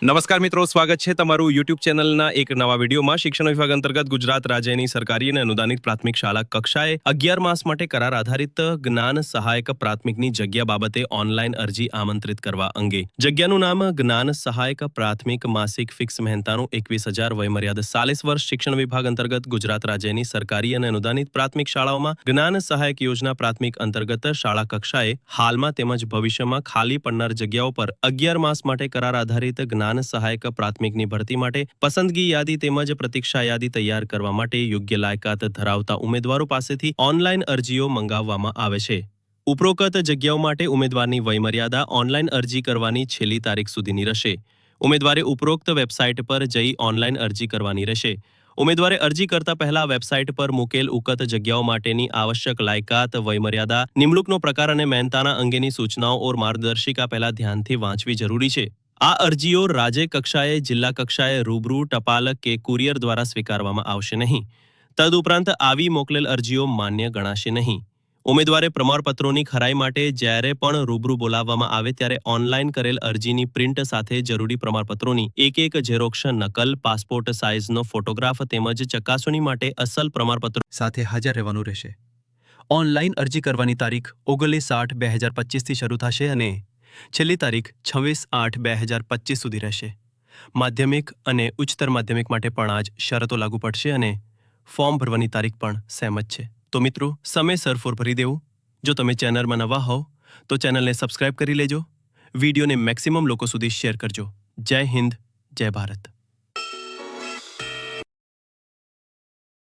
નમસ્કાર મિત્રો, સ્વાગત છે તમારું યુટ્યુબ ચેનલના એક નવા વિડીયોમાં. શિક્ષણ વિભાગ અંતર્ગત ગુજરાત રાજ્યની સરકારી અને અનુદાનિત પ્રાથમિક શાળા કક્ષાએ અગિયાર માસ માટે કરાર આધારિત જ્ઞાન સહાયક પ્રાથમિકની જગ્યા બાબતે ઓનલાઈન અરજી આમંત્રિત કરવા અંગે. જગ્યાનું નામ જ્ઞાન સહાયક પ્રાથમિક માસિક ફિક્સ મહેનતાનું એકવીસ હજાર વયમર્યાદા સાલીસ વર્ષ. શિક્ષણ વિભાગ અંતર્ગત ગુજરાત રાજ્યની સરકારી અને અનુદાનિત પ્રાથમિક શાળાઓમાં જ્ઞાન સહાયક યોજના પ્રાથમિક અંતર્ગત શાળા કક્ષાએ હાલમાં તેમજ ભવિષ્યમાં ખાલી પડનાર જગ્યાઓ પર અગિયાર માસ માટે કરાર આધારિત જ્ઞાન, સહાયક, પ્રાથમિકની ભરતી માટે પસંદગી યાદી તેમજ પ્રતીક્ષા યાદી તૈયાર કરવા માટે યોગ્ય લાયકાત ધરાવતા ઉમેદવારો પાસેથી ઓનલાઈન અરજીઓ મંગાવવામાં આવે છે. ઉપરોક્ત જગ્યાઓ માટે ઉમેદવારની વયમર્યાદા ઓનલાઈન અરજી કરવાની છેલ્લી તારીખ સુધીની રહેશે. ઉમેદવારે ઉપરોક્ત વેબસાઇટ પર જઈ ઓનલાઈન અરજી કરવાની રહેશે. ઉમેદવારે અરજી કરતા પહેલા વેબસાઇટ પર મૂકેલ ઉકત જગ્યાઓ માટેની આવશ્યક લાયકાત, વયમર્યાદા, નિમણૂકનો પ્રકાર અને મહેનતાના અંગેની સૂચનાઓ ઓર માર્ગદર્શિકા પહેલા ધ્યાનથી વાંચવી જરૂરી છે. આ અરજીઓ રાજ્ય કક્ષાએ, જિલ્લા કક્ષાએ રૂબરૂ ટપાલ કે કુરિયર દ્વારા સ્વીકારવામાં આવશે નહીં. તદુપરાંત આવી મોકલેલ અરજીઓ માન્ય ગણાશે નહીં. ઉમેદવારે પ્રમાણપત્રોની ખરાઈ માટે જ્યારે પણ રૂબરૂ બોલાવવામાં આવે ત્યારે ઓનલાઈન કરેલ અરજીની પ્રિન્ટ સાથે જરૂરી પ્રમાણપત્રોની એક એક ઝેરોક્ષ નકલ, પાસપોર્ટ સાઇઝનો ફોટોગ્રાફ તેમજ ચકાસણી માટે અસલ પ્રમાણપત્રો સાથે હાજર રહેવાનું રહેશે. ઓનલાઈન અરજી કરવાની તારીખ ઓગણીસ આઠ બે હજાર પચીસથી શરૂ થશે અને છેલ્લી તારીખ છવ્વીસ આઠ બે હજાર પચીસ સુધી રહેશે. માધ્યમિક અને ઉચ્ચતર માધ્યમિક માટે પણ આજ શરતો લાગુ પડશે અને ફોર્મ ભરવાની તારીખ પણ સેમ જ છે. તો મિત્રો સમયસર ફોર ભરી દેવું. જો તમે ચેનલમાં નવા હોવ, તો ચેનલને સબસ્ક્રાઇબ કરી લેજો. વિડીયોને મેક્સિમમ લોકો સુધી શેર કરજો. જય હિન્દ, જય ભારત.